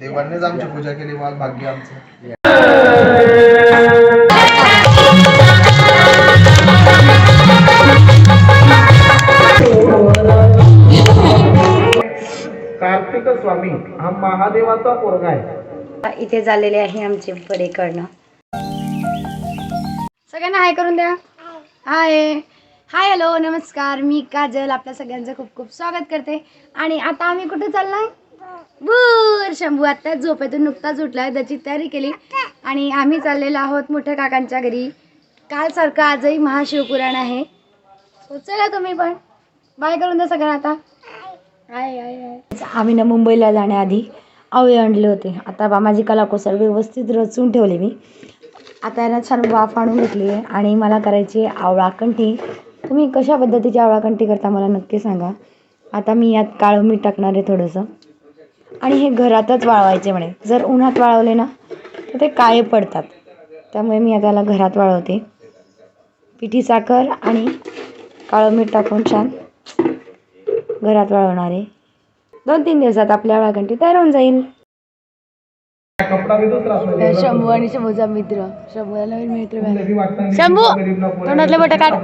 देवांनीच आमची पूजा केली मग भाग्य आमचं. कार्तिक स्वामी हा महादेवाचा पोरगा आहे. इथे झालेले आहे आमचे बडे करणं. सगळ्यांना हाय करून द्या. हाय. हाय हॅलो नमस्कार. मी काजल. आपल्या सगळ्यांचं खूप खूप स्वागत करते. आणि आता आम्ही कुठे चाललाय? बूर शंभू आता झोपेतून नुकताच उठलाय त्याची तयारी केली. आणि आम्ही चाललेलो आहोत मोठ्या काकांच्या घरी. कालसारखं आजही महाशिवपुराण आहे. So, चला तुम्ही पण. बाय करून द्या सगळ्यांना आता. हाय हाय हाय. आम्ही ना मुंबईला जाण्याआधी आवळे आणले होते. आता बा माझी कला कोसळ व्यवस्थित रचून ठेवले मी. आता यांना छान वाफ आणून घेतली आहे. आणि मला करायची आहे आवळा कंठी तुम्ही कशा पद्धतीची आवळा कंठी करता मला नक्की सांगा. आता मी यात काळं मीठ टाकणार आहे थोडंसं. आणि हे घरातच वाळवायचे म्हणे. जर उन्हात वाळवले ना तर ते काळे पडतात. त्यामुळे मी आता घरात वाळवते. पिठी साखर आणि काळं मीठ टाकून छान घरात वाळवणार. आहे दोन तीन दिवसात आपल्या वाळकंटी तयार होऊन जाईल. शंभू आणि शंभूचा मित्र. शंभूला नवीन मित्र शंभू तोंडातले काढ.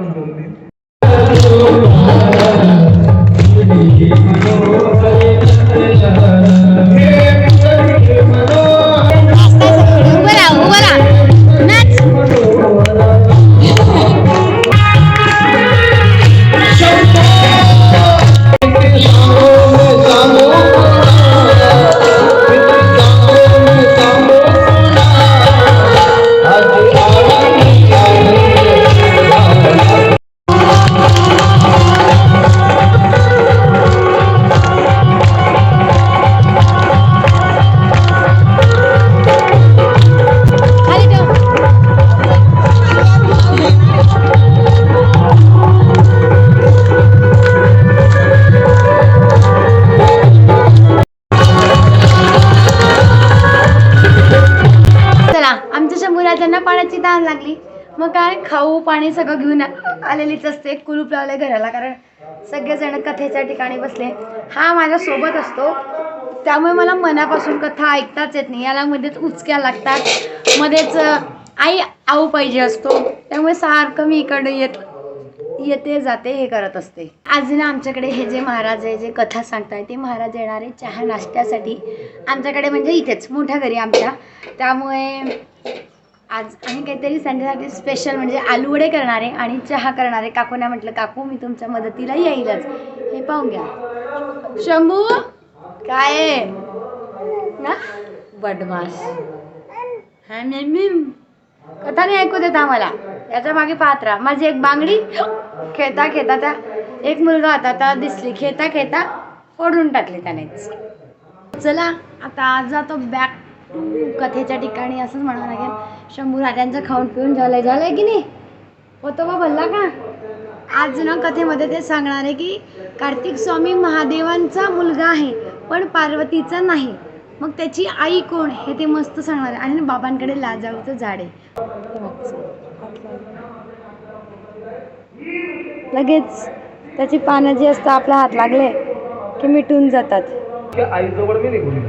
त्यांना तहान लागली. मग काय खाऊ पाणी सगळं घेऊन आलेलीच असते. कुलूप लावले घराला कारण सगळेजण कथेच्या ठिकाणी बसले. हा माझ्या सोबत असतो. त्यामुळे मला मनापासून कथा ऐकताच येत नाही. याला मध्येच उचक्या लागतात. मध्येच आई आऊ पाहिजे असतो. त्यामुळे सारखं मी इकडे येत येते जाते हे करत असते. आज ना आमच्याकडे हे जे महाराज आहे जे कथा सांगताय ते महाराज येणारे चहा नाश्त्यासाठी आमच्याकडे म्हणजे इथेच मोठ्या घरी आमच्या. त्यामुळे आज आम्ही काहीतरी संध्यासाठी स्पेशल म्हणजे आलूवडे करणारे आणि चहा करणारे. काकूना म्हटलं काकू मी तुमच्या मदतीला येईलच. हे पाहून घ्या. शंभू काय? ना? हा नेहमी कथा नाही ऐकू देत आम्हाला. याच्या मागे पाहत राहा. माझी एक बांगडी. खेळता खेळता त्या एक मुलगा होता त्या दिसली. खेळता खेळता फोडून टाकली त्यानेच. चला आता जातो बॅक कथेच्या ठिकाणी असंच म्हणावं लागेल. शंभू राजांचं खाऊन पिऊन झालंय झालंय की नाही? होतो बा भल्ला का? आज ना कथेमध्ये ते सांगणार आहे की कार्तिक स्वामी महादेवांचा मुलगा आहे पण पार्वतीचा नाही. मग त्याची आई कोण? हे ते मस्त सांगणार आहे. आणि बाबांकडे लाजाळूचं झाड आहे. लगेच त्याची पानं जी असतं आपल्या हात लागले की मिटून जातात. आईजवळ मी निघून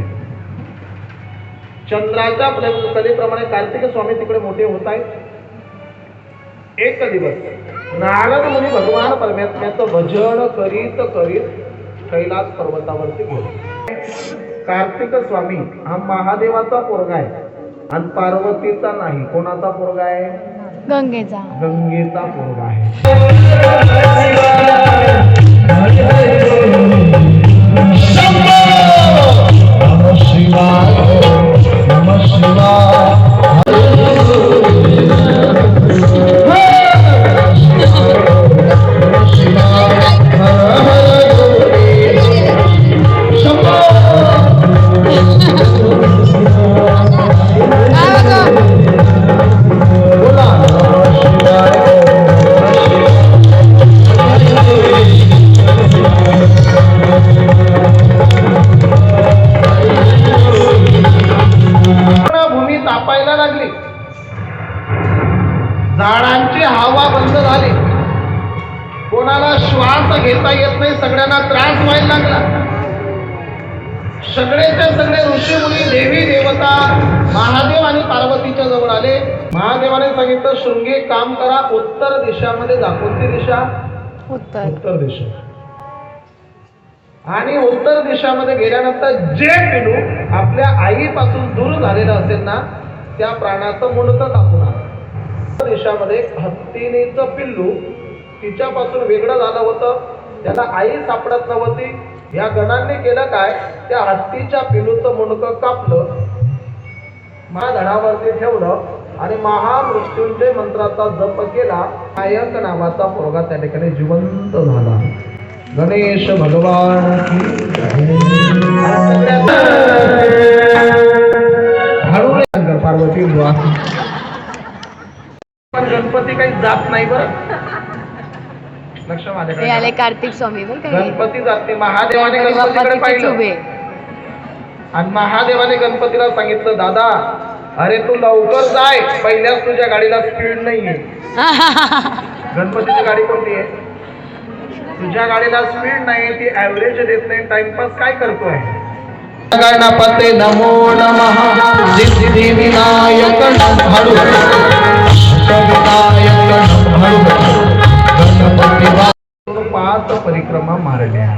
चंद्राच्या प्र- कलेप्रमाणे कार्तिक स्वामी तिकडे मोठे होत आहेत. एक दिवस नारद मुनी भगवान परमात्म्याचं भजन करीत करीत कैलास पर्वतावरती गेले कार्तिक स्वामी हा महादेवाचा पोरगा आहे. आणि पार्वतीचा नाही कोणाचा पोरगा आहे? गंगेचा. गंगेचा पोरगा आहे. Namah Shivaya. लागली. झाडांची हवा बंद झाली. कोणाला श्वास घेता येत नाही सगळ्यांना त्रास व्हायला लागला. सगळेचे सगळे ऋषी मुनी देवी देवता महादेव आणि पार्वतीच्या जवळ आले. महादेवाने सांगितलं शृंगे काम करा उत्तर दिशामध्ये जा कोणती दिशा. उत्तर. उत्तर दिशा. आणि उत्तर दिशामध्ये गेल्यानंतर जे पिलू आपल्या आईपासून दूर झालेलं असेल ना त्या प्राण्याचं मुंडकं कापून देशामध्ये उत्तर पिल्लू तिच्यापासून वेगळं झालं होतं. त्याला आई सापडत नव्हती. या गणांनी केलं काय? त्या हत्तीच्या पिलूचं मुंडकं कापलं महाधडावरती ठेवलं आणि महामृत्युंजय मंत्राचा जप केला. नायक नावाचा पोरगा त्या ठिकाणी जिवंत झाला. गणेश भगवान पार्वती बुवा. पण गणपती काही जात नाही बरं. लक्ष हे माझ्याकडे आले कार्तिक स्वामी बरं. गणपती जात नाही. महादेवाने गणपती बाप्पा गणपतीकडे तिथेच पाहिलं. उभे आणि महादेवाने गणपतीला सांगितलं दादा अरे तू लवकर जाय. पहिल्याच तुझ्या गाडीला स्पीड नाहीये. गणपतीची गाडी कोणती आहे? तुझ्या गाडीला स्पीड नाही ती ऍव्हरेज देत नाही. टाइमपास काय करतोय? गणपते नमो नमः। सिद्धी विनायक गणपती पाच परिक्रमा मारल्या.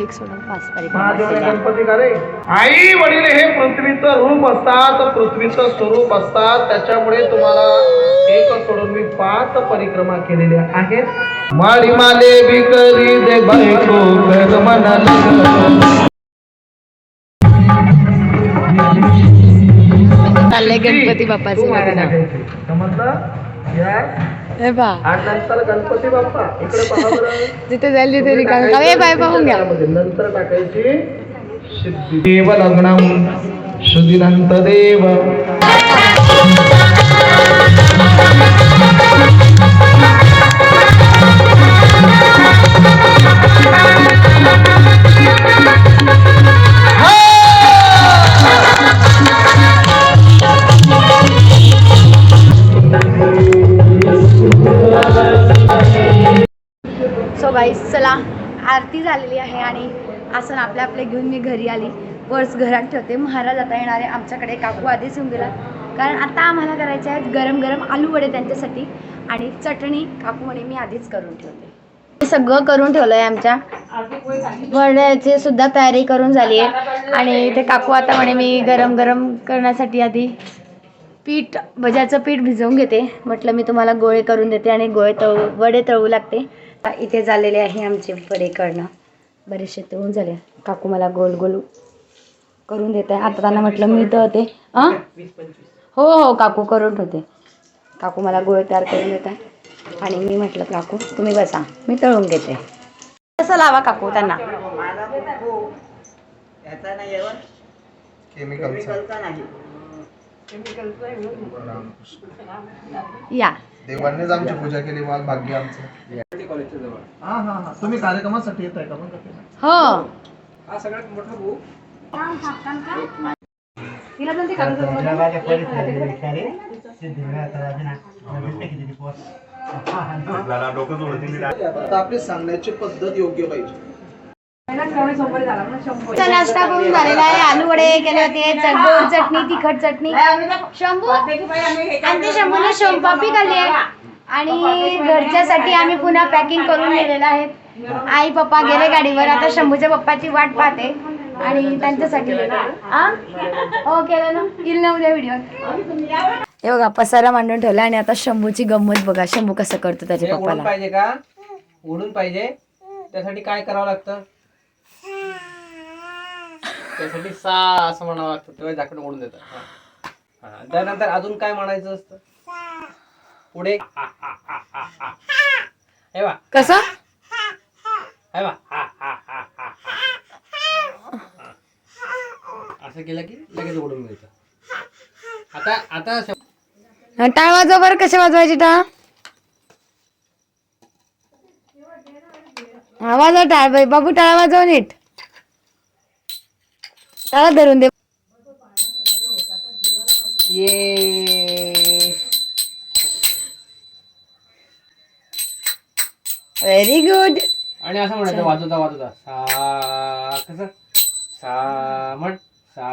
एक सोडून पाच महादेवाने परिक्रमा गणपती का रे आई वडील हे पृथ्वीचं रूप असतात पृथ्वीचं स्वरूप असतात. त्याच्यामुळे तुम्हाला एक सोडून मी पाच परिक्रमा केलेल्या आहेत. माळी माले बिकरी दे बायको कर चाललंय गणपती बाप्पाचं लग्न हे नंतर गणपती बाप्पा. जिथे जाईल तिथे रिकामी? ए बाय पाहून घ्या. नंतर टाकायची सिद्धी. देव लग्नम सुदिनंत देव. वाईस चला आरती झालेली आहे आणि आसन आपले आपले घेऊन मी घरी आली. पर्स घरात ठेवते. महाराज आता येणार आहे आमच्याकडे. काकू आधीच येऊन गेला. कारण आता आम्हाला करायचे आहेत गरम गरम आलू वडे त्यांच्यासाठी आणि चटणी. काकू म्हणे मी आधीच करून ठेवते. हे सगळं करून ठेवलं आहे आमच्या. वड्याची सुद्धा तयारी करून झाली आहे. आणि ते काकू आता म्हणे मी गरम गरम करण्यासाठी आधी पीठ भज्याचं पीठ भिजवून घेते. म्हटलं मी तुम्हाला गोळे करून देते आणि गोळे तळू वडे तळू लागते. इथे झालेले आहे आमचे वडे करणं बरेचसे तळून झाले. काकू मला गोल गोल करून देत आहे. आता त्यांना म्हटलं मी तळते हां हो हो काकू करून ठेवते. काकू मला गोळे तयार करून देत आहे. आणि मी म्हटलं काकू तुम्ही बसा. मी तळून घेते. कसं लावा काकू त्यांना? केमिकलचा या. देवांनीच आमची पूजा केली मग भाग्य आमचं. हा हा हा. तुम्ही कार्यक्रमासाठी येत आहे का मग हो. आता आपली सांगण्याची पद्धत योग्य पाहिजे. नाश्ता करून झालेला आहे आलू वडे केले होते गोड चटणी तिखट चटणी शंभू आणि ते शंभूने शोमपापी खाल्ली आहे आणि घरच्यासाठी आम्ही पुन्हा पॅकिंग करून नेलेलं आहे आई पप्पा गेले गाडीवर आता शंभूच्या पप्पाची वाट पाहते आणि त्यांच्यासाठी? हो केलं ना येईल ना उद्या व्हिडिओ हे बघा पसारा मांडून ठेवला आणि आता शंभूची गंमत बघा शंभू कसं करतो त्याच्या हे पप्पाला पाहिजे का ओढून पाहिजे त्यासाठी काय करावं लागतं त्यासाठी सा असं म्हणावं लागतं. तेव्हा झाकण ओढून देतात. हा. हा. त्यानंतर अजून काय म्हणायचं असतं? पुढे. हे बा कसं? हे बा असं केलं की लगेच ओढून मिळतं. आता आता श- टाळ वाजव बरं. कसे वाजवायची टाळ? हा वाजव टाळ बाई बाबू टाळ वाजव नीट टाळा धरून दे. ये. व्हेरी गुड आणि असं म्हणायचं वाजवता वाजवता. सा कसं सा म्हण सा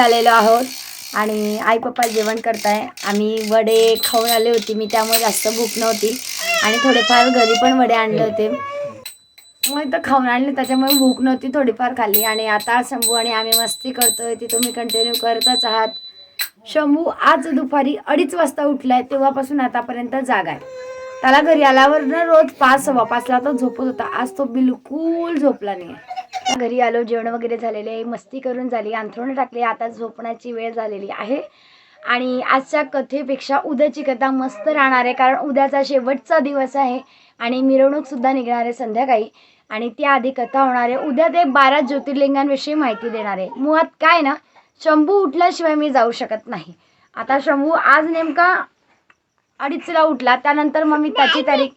आलेलो आहोत. आणि आई पप्पा जेवण करताय. आम्ही वडे खाऊन आले होते. मी त्यामुळे जास्त भूक नव्हती. आणि थोडेफार घरी पण वडे आणले होते. मग इथं खाऊन आणले. त्याच्यामुळे भूक नव्हती. थोडीफार खाल्ली. आणि आता शंभू आणि आम्ही मस्ती करतोय. ती तुम्ही कंटिन्यू करतच आहात. शंभू आज दुपारी अडीच वाजता उठलाय. तेव्हापासून आतापर्यंत जागा आहे. त्याला घरी आल्यावर ना रोज पाच सव्वा पाचला तो झोपत होता. आज तो बिलकुल झोपला नाही घरी आलो जेवण वगैरे झालेले आहे मस्ती करून झाली अंथरुण टाकली आता झोपण्याची वेळ झालेली आहे. आणि आजच्या कथेपेक्षा उद्याची कथा मस्त राहणार आहे कारण उद्याचा शेवटचा दिवस आहे आणि मिरवणूकसुद्धा निघणार आहे संध्याकाळी. आणि त्याआधी कथा होणार आहे. उद्या ते बारा ज्योतिर्लिंगांविषयी माहिती देणार आहे. मुळात काय ना शंभू उठल्याशिवाय मी जाऊ शकत नाही. आता शंभू आज नेमका अडीचला उठला त्यानंतर मग मी त्याची तारीख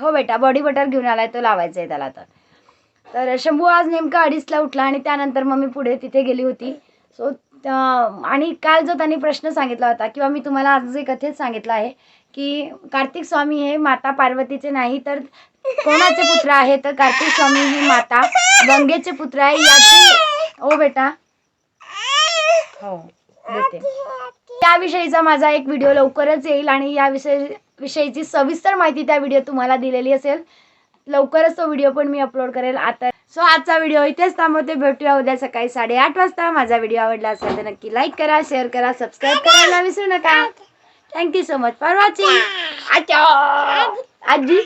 हो बेटा बॉडी बटर घेऊन आलाय तो लावायचा आहे त्याला तर तर शंभू आज नेमका अडीचला उठला आणि त्यानंतर मग मी पुढे तिथे गेली होती. सो आणि काल जो त्यांनी प्रश्न सांगितला होता किंवा मी तुम्हाला आज जे कथेत सांगितलं आहे की कार्तिक स्वामी हे माता पार्वतीचे नाही तर कोणाचे पुत्र आहे? तर कार्तिक स्वामी ही माता गंगेचे पुत्र आहे याची ओ बेटा. हो देते. त्याविषयीचा माझा एक व्हिडिओ लवकरच येईल आणि याविषयी विषयीची सविस्तर माहिती त्या व्हिडिओ तुम्हाला दिलेली असेल. लवकरच तो व्हिडिओ पण मी अपलोड करेल. आता सो आजचा व्हिडिओ इथेच थांबवते. भेटूया उद्या सकाळी साडेआठ वाजता. माझा व्हिडिओ आवडला असेल तर नक्की लाईक करा शेअर करा सबस्क्राईब करायला विसरू नका. Thank you so much for watching आजी